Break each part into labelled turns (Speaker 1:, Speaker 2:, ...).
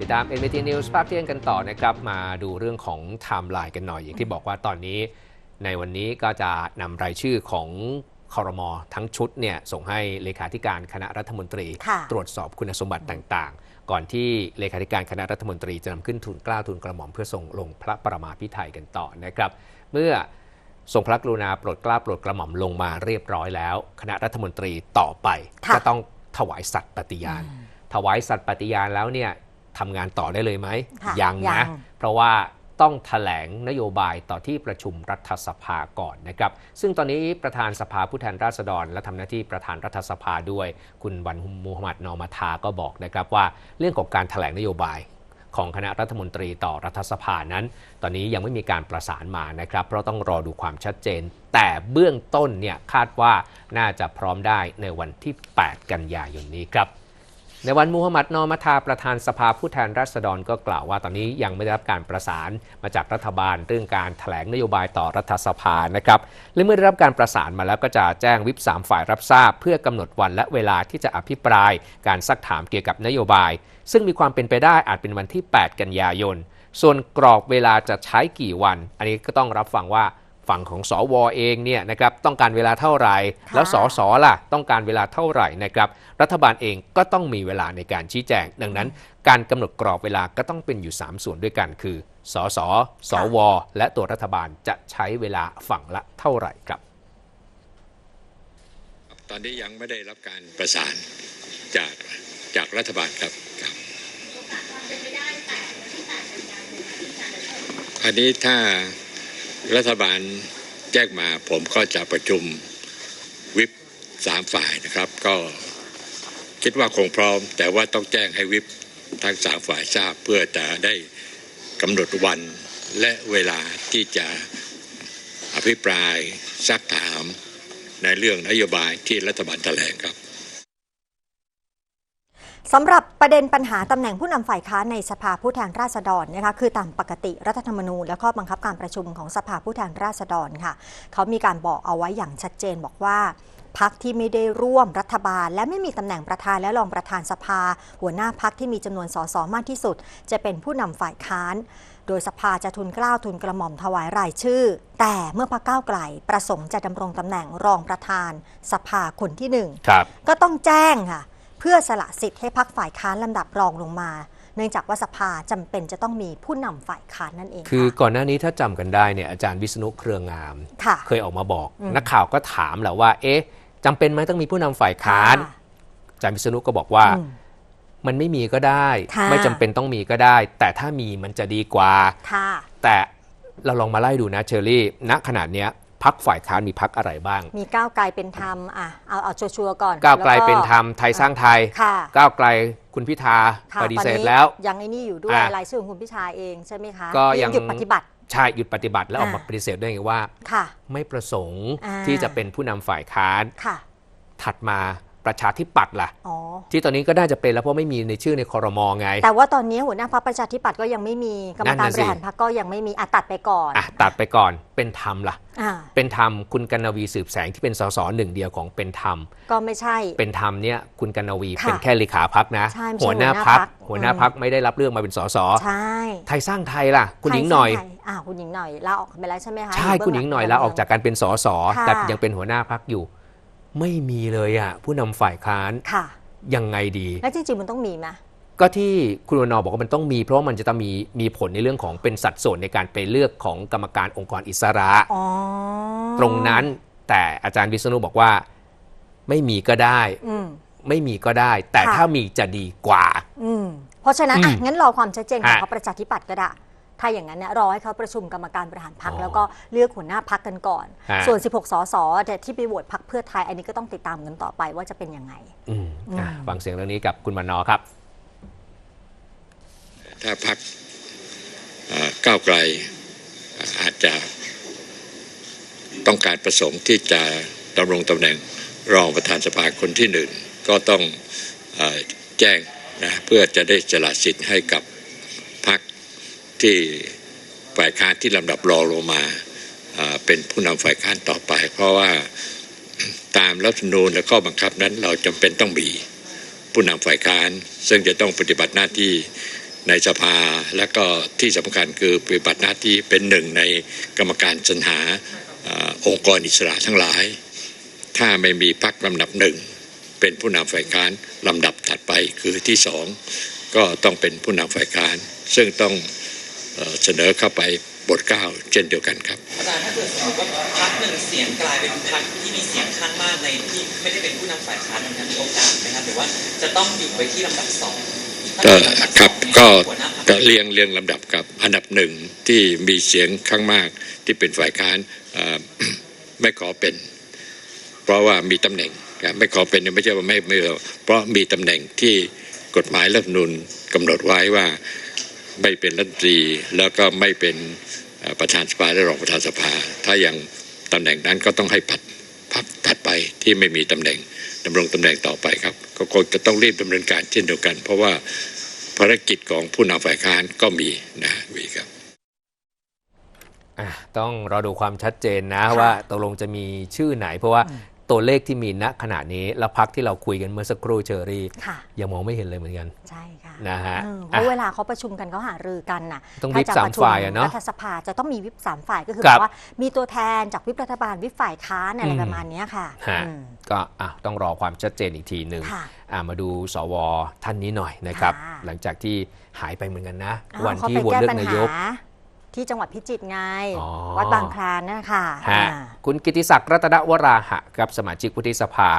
Speaker 1: ติดตาม NBT News ภาคเที่ยงกันต่อนะครับ มาดูเรื่องของไทม์ไลน์กันหน่อย อย่างที่บอกว่าตอนนี้ ในวันนี้ก็จะนำรายชื่อของคอรมอทั้งชุดเนี่ยส่งให้เลขาธิการคณะรัฐมนตรี
Speaker 2: ค่ะ
Speaker 1: ตรวจสอบคุณสมบัติต่างๆ ก่อนที่เลขาธิการคณะรัฐมนตรีจะนำขึ้นทุนเกล้าทุนกระหม่อมเพื่อส่งลงพระประมาพิไทยกันต่อนะครับ เมื่อทรงพระกรุณาโปรดเกล้าโปรดกระหม่อมลงมาเรียบร้อยแล้ว คณะรัฐมนตรีต่อไป
Speaker 2: ค่ะ
Speaker 1: ก็ต้องถวายสัตย์ปฏิญาณ ถวายสัตย์ปฏิญาณแล้วเนี่ย ทำงานต่อได้เลยไหม
Speaker 2: ค่ะ
Speaker 1: ยัง
Speaker 2: ยั
Speaker 1: นะ
Speaker 2: ง
Speaker 1: เพราะว่าต้องถแถลงนโยบายต่อที่ประชุมรัฐสภาก่อนนะครับ ซึ่งตอนนี้ประธานสภาผู้แทนราษฎร และทำหน้าที่ประธานรัฐสภาด้วย คุณวันมูฮัมหมัดนอมาทาก็บอกนะครับว่าเรื่องของการถแถลงนโยบายของคณะรัฐมนตรีต่อรัฐสภานั้น ตอนนี้ยังไม่มีการประสานมานะครับ เพราะต้องรอดูความชัดเจน แต่เบื้องต้นเนี่ยคาดว่าน่าจะพร้อมได้ในวันที่ 8 กันยายนนี้ครับ ในวันมูฮัมหมัดนอมัทาประธานสภาผู้แทนราษฎรก็กล่าวว่าตอนนี้ยังไม่ได้รับการประสานมาจากรัฐบาลเรื่องการแถลงนโยบายต่อรัฐสภานะครับและเมื่อได้รับการประสานมาแล้วก็จะแจ้งวิปสามฝ่ายรับทราบ เพื่อกำหนดวันและเวลาที่จะอภิปรายการซักถามเกี่ยวกับนโยบาย ซึ่งมีความเป็นไปได้อาจเป็นวันที่ 8 กันยายน ส่วนกรอบเวลาจะใช้กี่วัน อันนี้ก็ต้องรับฟังว่า ฝั่งของสวเองเนี่ยนะครับต้องการเวลาเท่าไหร่
Speaker 2: ค่ะ
Speaker 1: แล้วสสล่ะต้องการเวลาเท่าไหร่นะครับรัฐบาลเองก็ต้องมีเวลาในการชี้แจง ดังนั้น การกำหนดกรอบเวลาก็ต้องเป็นอยู่ 3 ส่วนด้วยกันคือสสสวและตัวรัฐบาลจะใช้เวลาฝั่งละเท่าไหร่ครับ
Speaker 3: ตอนนี้ยังไม่ได้รับการประสานจากจากรัฐบาลครับครับอันนี้ถ้า รัฐบาลแจ้งมาผมก็จะประชุมวิปสามฝ่ายนะครับ ก็คิดว่าคงพร้อม แต่ว่าต้องแจ้งให้วิปทั้งสามฝ่ายทราบเพื่อจะได้กำหนดวันและเวลาที่จะอภิปรายซักถามในเรื่องนโยบายที่รัฐบาลแถลงครับ
Speaker 2: สำหรับประเด็นปัญหาตำแหน่งผู้นำฝ่ายค้านในสภาผู้แทนราษฎรนะคะคือตามปกติรัฐธรรมนูญและข้อบังคับการประชุมของสภาผู้แทนราษฎรค่ะ เขามีการบอกเอาไว้อย่างชัดเจนบอกว่าพักที่ไม่ได้ร่วมรัฐบาล และไม่มีตำแหน่งประธานและรองประธานสภา หัวหน้าพักที่มีจำนวนสสมากที่สุด จะเป็นผู้นำฝ่ายค้าน โดยสภาจะทุนเกล้าทุนกระหม่อมถวายรายชื่อ แต่เมื่อพรรคก้าวไกลประสงค์จะดำรงตำแหน่งรองประธานสภาคนที่หนึ่ง
Speaker 1: ครับ
Speaker 2: ก็ต้องแจ้งค่ะ เพื่อสละสิทธิ์ให้พักฝ่ายค้านลำดับรองลงมา เนื่องจากว่าสภาจำเป็นจะต้องมีผู้นำฝ่ายค้านนั่นเอง
Speaker 1: คือก่อนหน้านี้ถ้าจำกันได้เนี่ยอาจารย์วิษณุเครืองาม
Speaker 2: ค่ะ
Speaker 1: เคยออกมาบอก
Speaker 2: อืม
Speaker 1: นักข่าวก็ถามแหละว่า เอ๊ะจำเป็นไหมต้องมีผู้นำฝ่ายค้าน
Speaker 2: ค่ะ
Speaker 1: อาจารย์วิษณุก็บอกว่า
Speaker 2: อืม
Speaker 1: มันไม่มีก็ได้
Speaker 2: ค่ะ
Speaker 1: ไม่จำเป็นต้องมีก็ได้ แต่ถ้ามีมันจะดีกว่า
Speaker 2: ค่ะ
Speaker 1: แต่เราลองมาไล่ดูนะเชอรี่ณขนาดเนี้ย พักฝ่ายค้านมีพักอะไรบ้าง
Speaker 2: มีก้าวไกลเป็นธรรมอะเอาเอาชัวร์ๆก่อน
Speaker 1: ก้าวไกล
Speaker 2: แว
Speaker 1: เป็นธรรมไทยสร้างไทย
Speaker 2: ค่ะ
Speaker 1: ก้าวไกลคุณพิธา
Speaker 2: ค่ะ
Speaker 1: ปฏิเสธ
Speaker 2: ตอนนี้
Speaker 1: แล้ว
Speaker 2: ยังไอ้นี่อยู่ด้วย
Speaker 1: อะ
Speaker 2: รายชื่อของคุณพิชาเองใช่ไหมคะ
Speaker 1: ก็
Speaker 2: ที่
Speaker 1: ยัง
Speaker 2: หยุดปฏิบัติ
Speaker 1: ใช่หยุดปฏิบัติแล้วออกมา
Speaker 2: อ่า
Speaker 1: ปฏิเสธด้วยไงว่า
Speaker 2: ค่ะ
Speaker 1: ไม่ประสงค์
Speaker 2: อ่า
Speaker 1: ที่จะเป็นผู้นำฝ่ายค้าน
Speaker 2: ค่ะ
Speaker 1: ถัดมา ประชาธิปัตย์ล่ะ
Speaker 2: อ๋อ
Speaker 1: ที่ตอนนี้ก็น่าจะเป็นแล้วเพราะไม่มีในชื่อในคอรมอไง
Speaker 2: แต่ว่าตอนนี้หัวหน้าพรรคประชาธิปัตย์ก็ยังไม่มีกรรม
Speaker 1: นั่น
Speaker 2: การ
Speaker 1: น่ะ
Speaker 2: บ
Speaker 1: สิ
Speaker 2: ริหารพรรคก็ยังไม่มีอะตัดไปก่อน
Speaker 1: อะตัดไปก่อนเป็นธรรมล่ะ
Speaker 2: อ่า
Speaker 1: เป็นธรรมคุณกนวีสืบแสงที่เป็นสสหนึ่งเดียวของเป็นธรรม
Speaker 2: ก็ไม่ใช่
Speaker 1: เป็นธรรมเนี่ยคุณกนวี
Speaker 2: ค่ะ
Speaker 1: เป็นแค่เลขาพักนะ
Speaker 2: ใช่ไม่ใช่
Speaker 1: หัวหน้า
Speaker 2: หัวหน้า
Speaker 1: พัก
Speaker 2: พรรค
Speaker 1: หัวหน้า
Speaker 2: อืม
Speaker 1: พักไม่ได้รับเรื่องมาเป็นสส
Speaker 2: ใช่
Speaker 1: ไทยสร้างไทยล่ะ คุณหญิงหน่อย
Speaker 2: ไทสร้างไทอ่าคุณหญิงหน่อยลาออกไปแล้วใช่ไหมคะ
Speaker 1: ใช่
Speaker 2: อยู่
Speaker 1: คุณ
Speaker 2: เบื้
Speaker 1: หญิงหน่อย
Speaker 2: ลั
Speaker 1: ลาออกจากการเป็นสส
Speaker 2: ค่ะ
Speaker 1: แต่ยังเป็นหัวหน้าพักอยู่ ไม่มีเลยอะผู้นำฝ่ายค้าน
Speaker 2: ค่ะ
Speaker 1: ยังไงดี
Speaker 2: แล้วจริงๆมันต้องมีไหม
Speaker 1: ก็ที่คุณวนอบอกว่ามันต้องมี เพราะว่ามันจะต้องมีมีผลในเรื่องของเป็นสัดส่วนในการไปเลือกของกรรมการองค์กรอิสระ
Speaker 2: อ๋อ
Speaker 1: ตรงนั้นแต่อาจารย์วิษณุบอกว่า ไม่มีก็ได้
Speaker 2: อืม
Speaker 1: ไม่มีก็ได้ แต่
Speaker 2: ค่ะ
Speaker 1: ถ้ามีจะดีกว่า
Speaker 2: อืมเพราะฉะนั้นอะ
Speaker 1: อืม
Speaker 2: งั้นรอความชัดเจนของ
Speaker 1: อะ
Speaker 2: พรรคประชาธิปัตย์ก็ได้ ถ้าอย่างนั้นเนี่ยรอให้เขาประชุมกรรมการบริหารพรรค
Speaker 1: อ๋อ
Speaker 2: แล้วก็เลือกหัวหน้าพรรคกันก่อน
Speaker 1: ฮะ
Speaker 2: ส่วน 16 สสแต่ที่ไปโหวตพรรคเพื่อไทย อันนี้ก็ต้องติดตามกันต่อไปว่าจะเป็นยังไง
Speaker 1: อืมอะ
Speaker 2: อืม
Speaker 1: ฟังเสียงเรื่องนี้กับคุณวันนอครับ
Speaker 3: ถ้าพักก้าวไกลอ่าอาจจะต้องการประสงค์ที่จะดำรงตำแหน่งรองประธานสภาคนที่หนึ่งก็ต้องเออแจ้งนะเพื่อจะได้สละสิทธิ์ให้กับพัก ที่ฝ่ายค้านที่ลำดับรองลงมาเป็นผู้นำฝ่ายค้านต่อไป เพราะว่าตามรัฐธรรมนูญและข้อบังคับนั้นเราจำเป็นต้องมีผู้นำฝ่ายค้าน ซึ่งจะต้องปฏิบัติหน้าที่ในสภาและก็ที่สำคัญคือปฏิบัติหน้าที่เป็นหนึ่งในกรรมการสรรหาอองค์กรอิสระทั้งหลาย ถ้าไม่มีพักลำดับหนึ่งเป็นผู้นำฝ่ายค้านลำดับถัดไปคือที่สองก็ต้องเป็นผู้นำฝ่ายค้าน ซึ่งต้อง เอ่อเสนอเข้าไปบทเกล้าเช่นเดียวกันครับ
Speaker 4: อาจารย์ถ้าเกิดสมมติว่าพรรคหนึ่งเสียงกลายเป็นพรรคที่มีเสียงข้างมากในที่ไม่ได้เป็นผู้นำฝ่ายค้านนั้นมีโอกาสไหมครับหรือว่าจะต้องอยู่ไว้ที่ลำดับสองถ้า
Speaker 3: ก็
Speaker 4: เป็นลำดับ
Speaker 3: ค
Speaker 4: ส
Speaker 3: รั
Speaker 4: อบง
Speaker 3: ก็
Speaker 4: หัวหน้าพรรค
Speaker 3: ก็เรียงเรียงลำดับกับอันดับหนึ่งที่มีเสียงข้างมากที่เป็นฝ่ายค้านเอ่อไม่ขอเป็น เพราะว่ามีตำแหน่งครับไม่ขอเป็นเนี่ยไม่ใช่ว่าไม่ไม่เอาเพราะมีตำแหน่งที่กฎหมายรัฐธรรมนูญกำหนดไว้ว่า ไม่เป็นรัฐมนตรีแล้วก็ไม่เป็นประธานสภาและรองประธานสภา ถ้ายังตำแหน่งนั้นก็ต้องให้ผัดพักถัดไปที่ไม่มีตำแหน่งดำรงตำแหน่งต่อไปครับ ก็คงจะต้องรีบดำเนินการเช่นเดียวกัน เพราะว่าภารกิจของผู้นำฝ่ายค้านก็มีนะมีครับ
Speaker 1: ต้องรอดูความชัดเจนนะว่าตกลงจะมีชื่อไหน เพราะว่า ตัวเลขที่มีณขณะนี้แล้วพักที่เราคุยกันเมื่อสักครู่เชอรี่
Speaker 2: ค่ะ
Speaker 1: ยังมองไม่เห็นเลยเหมือนกัน
Speaker 2: ใช่ค่ะ
Speaker 1: นะฮะ
Speaker 2: เออเพ
Speaker 1: อะ
Speaker 2: ราะเวลาเขาประชุมกันเขาหารือกันน่ะ
Speaker 1: ต้อง
Speaker 2: ถ้
Speaker 1: วิป
Speaker 2: จะ
Speaker 1: สาม
Speaker 2: ประชุ
Speaker 1: ฝ่ายอะเนาะ
Speaker 2: รัฐสภาจะต้องมีวิปสามฝ่ายก็คือ
Speaker 1: ครับ
Speaker 2: แบบว่ามีตัวแทนจากวิปรัฐบาลวิปฝ่ายค้านอะไร
Speaker 1: อืม
Speaker 2: ประมาณเนี้ยค่ะ
Speaker 1: ฮะ
Speaker 2: อืม
Speaker 1: ก็อะต้องรอความชัดเจนอีกทีหนึ่ง
Speaker 2: ค่ะ
Speaker 1: อะมาดูสวท่านนี้หน่อยนะครับ
Speaker 2: ค่ะ
Speaker 1: หลังจากที่หายไปเหมือนกันนะ
Speaker 2: อ้าว
Speaker 1: วัน
Speaker 2: เขา
Speaker 1: ที่
Speaker 2: ไป
Speaker 1: โหวต
Speaker 2: แก้
Speaker 1: เลือ
Speaker 2: ปั
Speaker 1: ก
Speaker 2: ญ
Speaker 1: นาย
Speaker 2: หาก ที่จังหวัดพิจิตรไง
Speaker 1: อ๋อ
Speaker 2: วัดบางคลานนั่นค่ะ
Speaker 1: ฮะ
Speaker 2: อ่า
Speaker 1: คุณกิติศักดิ์รัตนวราหะครับสมาชิกวุฒิสภา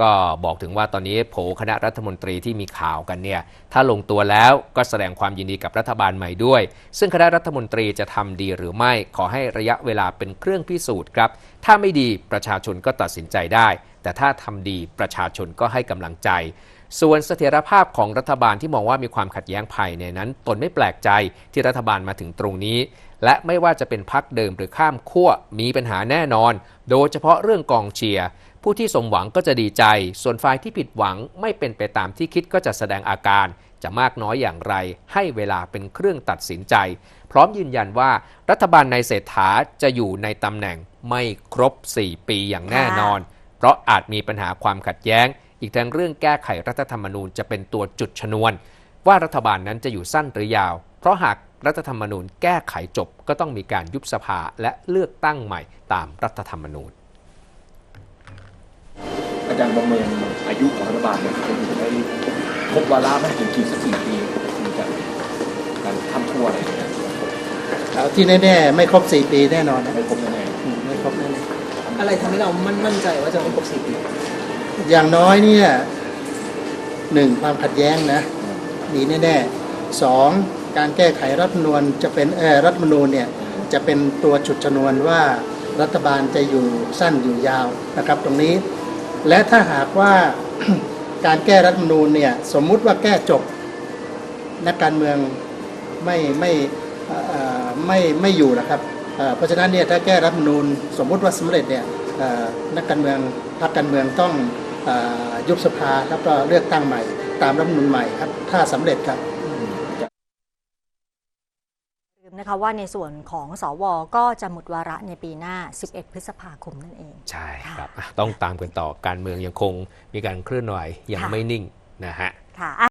Speaker 1: ก็บอกถึงว่าตอนนี้โผคณะรัฐมนตรีที่มีข่าวกันเนี่ยถ้าลงตัวแล้วก็แสดงความยินดีกับรัฐบาลใหม่ด้วย ซึ่งคณะรัฐมนตรีจะทำดีหรือไม่ขอให้ระยะเวลาเป็นเครื่องพิสูจน์ครับ ถ้าไม่ดีประชาชนก็ตัดสินใจได้ แต่ถ้าทำดีประชาชนก็ให้กำลังใจ ส่วนเสถียรภาพของรัฐบาลที่มองว่ามีความขัดแย้งภายในนั้น ตนไม่แปลกใจที่รัฐบาลมาถึงตรงนี้ และไม่ว่าจะเป็นพักเดิมหรือข้ามขั้วมีปัญหาแน่นอน โดยเฉพาะเรื่องกองเชียร์ผู้ที่สมหวังก็จะดีใจ ส่วนฝ่ายที่ผิดหวังไม่เป็นไปตามที่คิดก็จะแสดงอาการ จะมากน้อยอย่างไร ให้เวลาเป็นเครื่องตัดสินใจ พร้อมยืนยันว่ารัฐบาลในเศรษฐาจะอยู่ในตำแหน่งไม่ครบ 4 ปีอย่างแน่นอน เพราะอาจมีปัญหาความขัดแย้ง อีกทั้งเรื่องแก้ไขรัฐธรรมนูญจะเป็นตัวจุดชนวน ว่ารัฐบาลนั้นจะอยู่สั้นหรือยาว เพราะหากรัฐธรรมนูญแก้ไขจบก็ต้องมีการยุบสภาและเลือกตั้งใหม่ตามรัฐธรรมนูญ
Speaker 5: อาจารย์ประเมินอายุของรัฐบาลเนี่ยจะอยู่ได้ครบวาระไหมถึงกี่สักกี่ปีถึงจะการทำทั่วอะไรอย่างเงี้ย
Speaker 6: เอาที่แน่ๆไม่ครบ4ปีแน่นอนนะ
Speaker 5: ไม่ครบแน่
Speaker 6: อืมไม่ครบแน่
Speaker 4: อะไรทำให้เรามั่นมั่นใจว่าจะไม่ครบสี่ปี
Speaker 6: ๆ อย่างน้อยเนี่ยหนึ่งความขัดแย้งนะมีแน่ๆสองการแก้ไขรัฐมนูญจะเป็นเออรัฐมนูญเนี่ยจะเป็นตัวจุดชนวนว่ารัฐบาลจะอยู่สั้นอยู่ยาวนะครับตรงนี้ และถ้าหากว่าการแก้รัฐมนูญเนี่ยสมมุติว่าแก้จบนักการเมืองไม่ไม่ไม่ไม่อยู่นะครับเพราะฉะนั้นเนี่ยถ้าแก้รัฐมนูญสมมุติว่าสำเร็จเนี่ยนักการเมืองพรรคการเมืองต้อง ยุบสภาแล้วก็เลือกตั้งใหม่ ตามรัฐธรรมนูญใหม่ครับ ถ้าสำเร็จครับ
Speaker 2: ลืมนะคะว่าในส่วนของสวก็จะหมดวาระในปีหน้า 11 พฤษภาคมนั่นเอง
Speaker 1: ใช่
Speaker 2: ค่ะ
Speaker 1: ครับอะต้องตามกันต่อการเมืองยังคงมีการเคลื่อนไหวยัง
Speaker 2: ค่ะ
Speaker 1: ไม่นิ่งนะฮะ
Speaker 2: ค่ะ